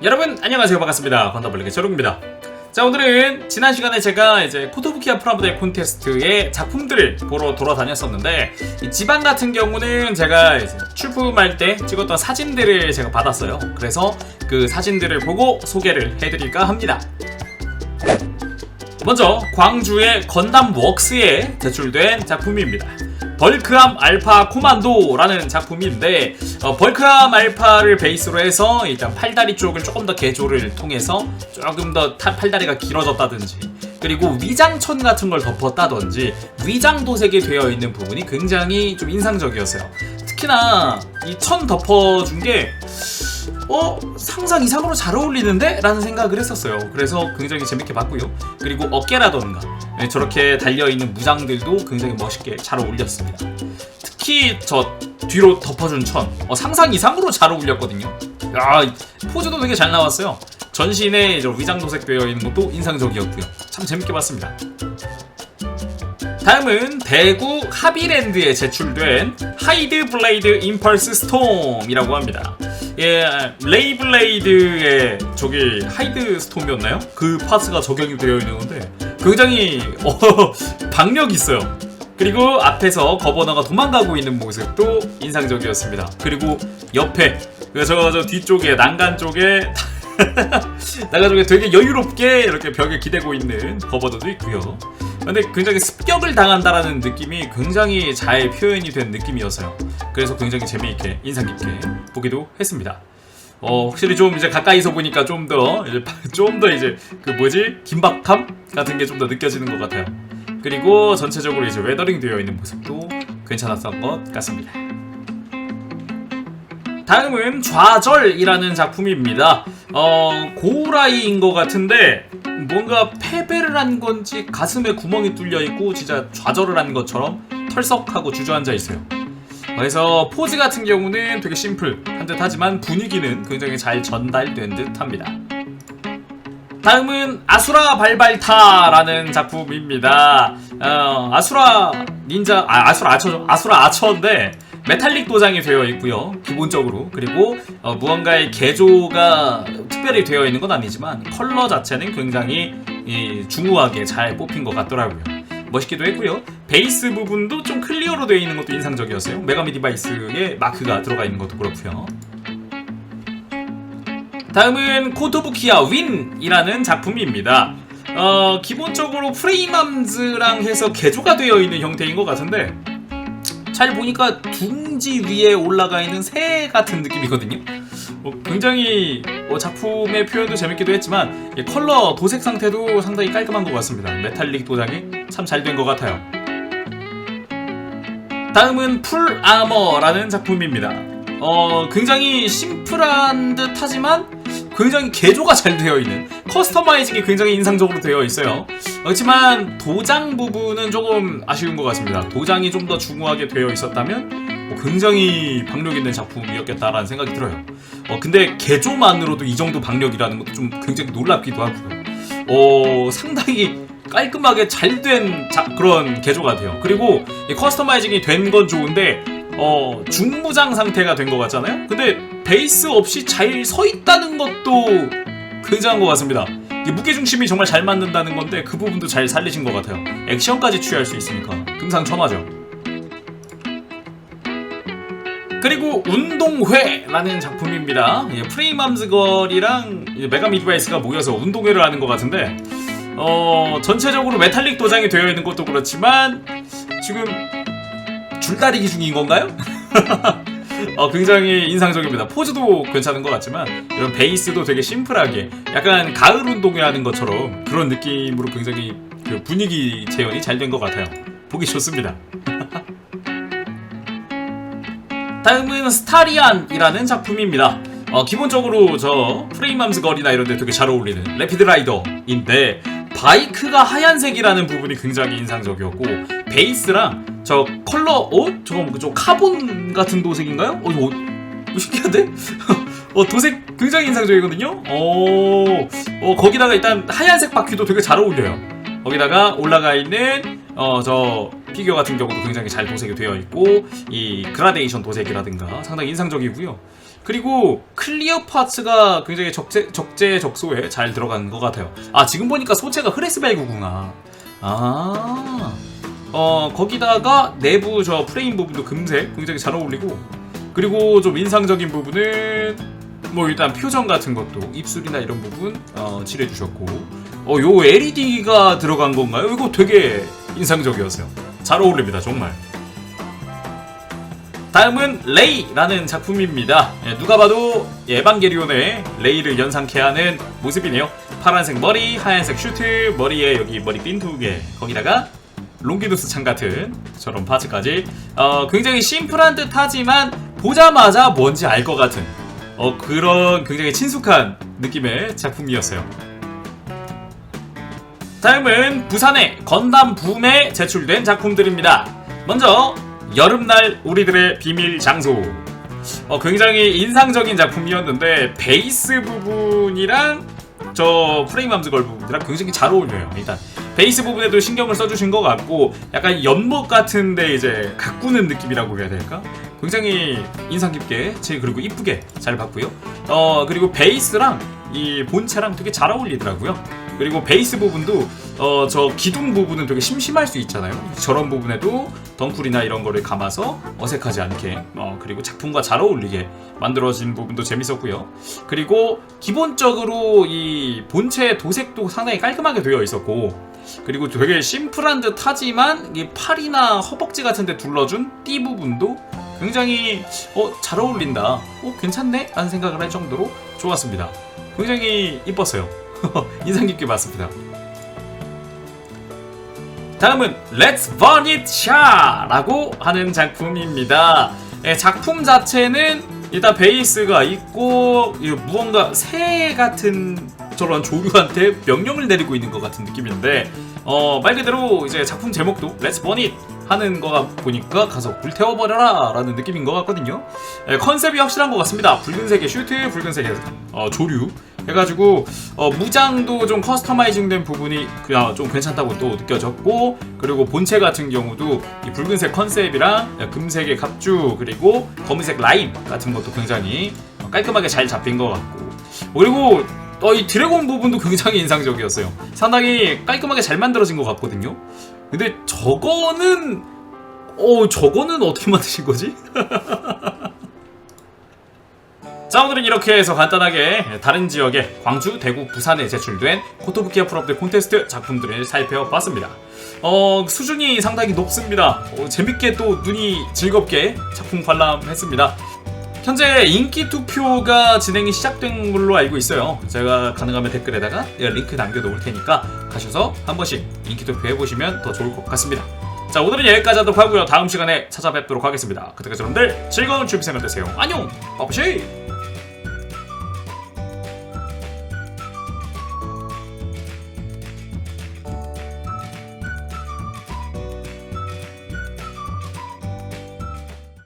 여러분 안녕하세요. 반갑습니다. 건더블랙의 저롱입니다. 자 오늘은 지난 시간에 제가 이제 코토부키아 프라모델 콘테스트의 작품들을 보러 돌아다녔었는데 이 지방 같은 경우는 제가 출품할 때 찍었던 사진들을 제가 받았어요. 그래서 그 사진들을 보고 소개를 해드릴까 합니다. 먼저 광주의 건담 웍스에 제출된 작품입니다. 벌크함 알파 코만도라는 작품인데 어, 벌크함 알파를 베이스로 해서 일단 팔다리 쪽을 조금 더 개조를 통해서 조금 더 타- 팔다리가 길어졌다든지 그리고 위장천 같은 걸 덮었다든지 위장 도색이 되어 있는 부분이 굉장히 좀 인상적이었어요. 특히나 이 천 덮어준 게 어? 상상 이상으로 잘 어울리는데? 라는 생각을 했었어요. 그래서 굉장히 재밌게 봤고요. 그리고 어깨라던가 네, 저렇게 달려있는 무장들도 굉장히 멋있게 잘 어울렸습니다. 특히 저 뒤로 덮어준 천 어, 상상 이상으로 잘 어울렸거든요. 야, 이 포즈도 되게 잘 나왔어요. 전신에 저 위장 도색 되어 있는 것도 인상적이었고요. 참 재밌게 봤습니다. 다음은 대구 하비랜드에 제출된 하이드 블레이드 임펄스 스톰이라고 합니다. 예, 레이블레이드의 저기 하이드 스톰이었나요? 그 파츠가 적용이 되어 있는 건데 굉장히 어, 박력 있어요. 그리고 앞에서 거버너가 도망가고 있는 모습도 인상적이었습니다. 그리고 옆에 그저 저 뒤쪽에 난간 쪽에 난간 쪽에 되게 여유롭게 이렇게 벽에 기대고 있는 거버너도 있고요. 근데 굉장히 습격을 당한다라는 느낌이 굉장히 잘 표현이 된 느낌이었어요. 그래서 굉장히 재미있게 인상 깊게 보기도 했습니다. 어 확실히 좀 이제 가까이서 보니까 좀 더 이제 좀 더 이제 그 뭐지 긴박함 같은 게 좀 더 느껴지는 것 같아요. 그리고 전체적으로 이제 웨더링 되어 있는 모습도 괜찮았던 것 같습니다. 다음은 좌절이라는 작품입니다. 어, 고우라이인 것 같은데 뭔가 패배를 한 건지 가슴에 구멍이 뚫려 있고 진짜 좌절을 한 것처럼 털썩하고 주저앉아 있어요. 그래서 포즈 같은 경우는 되게 심플한 듯 하지만 분위기는 굉장히 잘 전달된 듯 합니다. 다음은 아수라 발발타라는 작품입니다. 어, 아수라 닌자, 아, 아수라 아처죠. 아수라 아처인데 메탈릭 도장이 되어 있고요. 기본적으로 그리고 어, 무언가의 개조가 특별히 되어 있는 건 아니지만 컬러 자체는 굉장히 이, 중후하게 잘 뽑힌 것 같더라고요. 멋있기도 했고요. 베이스 부분도 좀 클리어로 되어 있는 것도 인상적이었어요. 메가미 디바이스에 마크가 들어가 있는 것도 그렇고요. 다음은 코토부키아 윈이라는 작품입니다. 어, 기본적으로 프레임암즈랑 해서 개조가 되어 있는 형태인 것 같은데 잘 보니까 둥지 위에 올라가 있는 새 같은 느낌이거든요. 어, 굉장히 어, 작품의 표현도 재밌기도 했지만 이 컬러 도색 상태도 상당히 깔끔한 것 같습니다. 메탈릭 도장이 참 잘 된 것 같아요. 다음은 풀 아머라는 작품입니다. 어, 굉장히 심플한 듯 하지만 굉장히 개조가 잘 되어 있는 커스터마이징이 굉장히 인상적으로 되어 있어요. 그렇지만 도장 부분은 조금 아쉬운 것 같습니다. 도장이 좀 더 중후하게 되어 있었다면 어, 굉장히 박력 있는 작품이었겠다라는 생각이 들어요. 어, 근데 개조만으로도 이 정도 박력이라는 것도 좀 굉장히 놀랍기도 하고요. 어, 상당히 깔끔하게 잘 된 그런 개조 같아요. 그리고 이 커스터마이징이 된 건 좋은데 어, 중무장 상태가 된 것 같잖아요. 근데 베이스 없이 잘 서 있다는 것도 굉장한 것 같습니다. 무게 중심이 정말 잘 맞는다는 건데 그 부분도 잘 살리신 것 같아요. 액션까지 취할 수 있으니까 금상첨화죠. 그리고 운동회라는 작품입니다. 예, 프레임암즈 걸이랑 이제 메가미 디바이스가 모여서 운동회를 하는 것 같은데 어, 전체적으로 메탈릭 도장이 되어 있는 것도 그렇지만 지금 줄다리기 중인 건가요? 어, 굉장히 인상적입니다. 포즈도 괜찮은 것 같지만 이런 베이스도 되게 심플하게 약간 가을 운동회 하는 것처럼 그런 느낌으로 굉장히 그 분위기 재현이 잘 된 것 같아요. 보기 좋습니다. 다음은 스타리안이라는 작품입니다. 어, 기본적으로 저 프레임암스 거리나 이런 데 되게 잘 어울리는 레피드 라이더인데 바이크가 하얀색이라는 부분이 굉장히 인상적이었고 베이스랑 저 컬러 옷? 저거 그저 카본 같은 도색인가요? 어, 이거 이거 신기한데? 어, 도색 굉장히 인상적이거든요? 어, 어, 거기다가 일단 하얀색 바퀴도 되게 잘 어울려요. 거기다가 올라가 있는 어, 저 피규어 같은 경우도 굉장히 잘 도색이 되어 있고 이 그라데이션 도색이라든가 상당히 인상적이고요. 그리고 클리어 파츠가 굉장히 적재, 적재 적소에 잘 들어간 것 같아요. 아, 지금 보니까 소재가 흐레스벨구구나. 아, 어, 거기다가 내부 저 프레임 부분도 금색 굉장히 잘 어울리고, 그리고 좀 인상적인 부분은 뭐 일단 표정 같은 것도 입술이나 이런 부분 어, 칠해 주셨고, 어, 요 LED가 들어간 건가요? 이거 되게 인상적이었어요. 잘 어울립니다, 정말. 다음은 레이라는 작품입니다. 예, 누가 봐도 에반게리온의 레이를 연상케 하는 모습이네요. 파란색 머리, 하얀색 슈트, 머리에 여기 머리핀 두 개, 거기다가 롱기누스 창 같은 저런 파츠까지 어, 굉장히 심플한 듯 하지만 보자마자 뭔지 알 것 같은 어, 그런 굉장히 친숙한 느낌의 작품이었어요. 다음은 부산의 건담 붐에 제출된 작품들입니다. 먼저 여름날 우리들의 비밀 장소. 어, 굉장히 인상적인 작품이었는데 베이스 부분이랑 저 프레임 함즈걸 부분이랑 굉장히 잘 어울려요. 일단 베이스 부분에도 신경을 써주신 것 같고 약간 연못 같은데 이제 가꾸는 느낌이라고 해야 될까? 굉장히 인상 깊게 제 그리고 이쁘게 잘 봤고요. 어 그리고 베이스랑 이 본체랑 되게 잘 어울리더라고요. 그리고 베이스 부분도 어 저 기둥 부분은 되게 심심할 수 있잖아요. 저런 부분에도 덩쿨이나 이런 거를 감아서 어색하지 않게 어 그리고 작품과 잘 어울리게 만들어진 부분도 재밌었고요. 그리고 기본적으로 이 본체 도색도 상당히 깔끔하게 되어 있었고 그리고 되게 심플한 듯 하지만 이 팔이나 허벅지 같은 데 둘러준 띠 부분도 굉장히 어, 잘 어울린다. 어, 괜찮네? 라는 생각을 할 정도로 좋았습니다. 굉장히 이뻤어요. 인상 깊게 봤습니다. 다음은 Let's Burn It Sha라고 하는 작품입니다. 예, 작품 자체는 일단 베이스가 있고 이 무언가 새 같은 저런 조류한테 명령을 내리고 있는 것 같은 느낌인데 어, 말 그대로 이제 작품 제목도 Let's Burn It 하는 거가 보니까 가서 불태워버려라 라는 느낌인 것 같거든요. 예, 컨셉이 확실한 것 같습니다. 붉은색의 슈트 붉은색의 어, 조류 해가지고 어, 무장도 좀 커스터마이징 된 부분이 그냥 좀 괜찮다고 또 느껴졌고 그리고 본체 같은 경우도 이 붉은색 컨셉이랑 금색의 갑주 그리고 검은색 라인 같은 것도 굉장히 어, 깔끔하게 잘 잡힌 것 같고 그리고 어, 이 드래곤 부분도 굉장히 인상적이었어요. 상당히 깔끔하게 잘 만들어진 것 같거든요. 근데 저거는 어 저거는 어떻게 만드신 거지? 자 오늘은 이렇게 해서 간단하게 다른 지역의 광주, 대구, 부산에 제출된 코토부키아 프로업드 콘테스트 작품들을 살펴봤습니다. 어 수준이 상당히 높습니다. 어, 재밌게 또 눈이 즐겁게 작품 관람했습니다. 현재 인기 투표가 진행이 시작된 걸로 알고 있어요. 제가 가능하면 댓글에다가 링크 남겨놓을 테니까 가셔서 한 번씩 인기 투표 해보시면 더 좋을 것 같습니다. 자 오늘은 여기까지 하도록 하고요. 다음 시간에 찾아뵙도록 하겠습니다. 그때까지 여러분들 즐거운 취미 생활 되세요. 안녕! 빠브시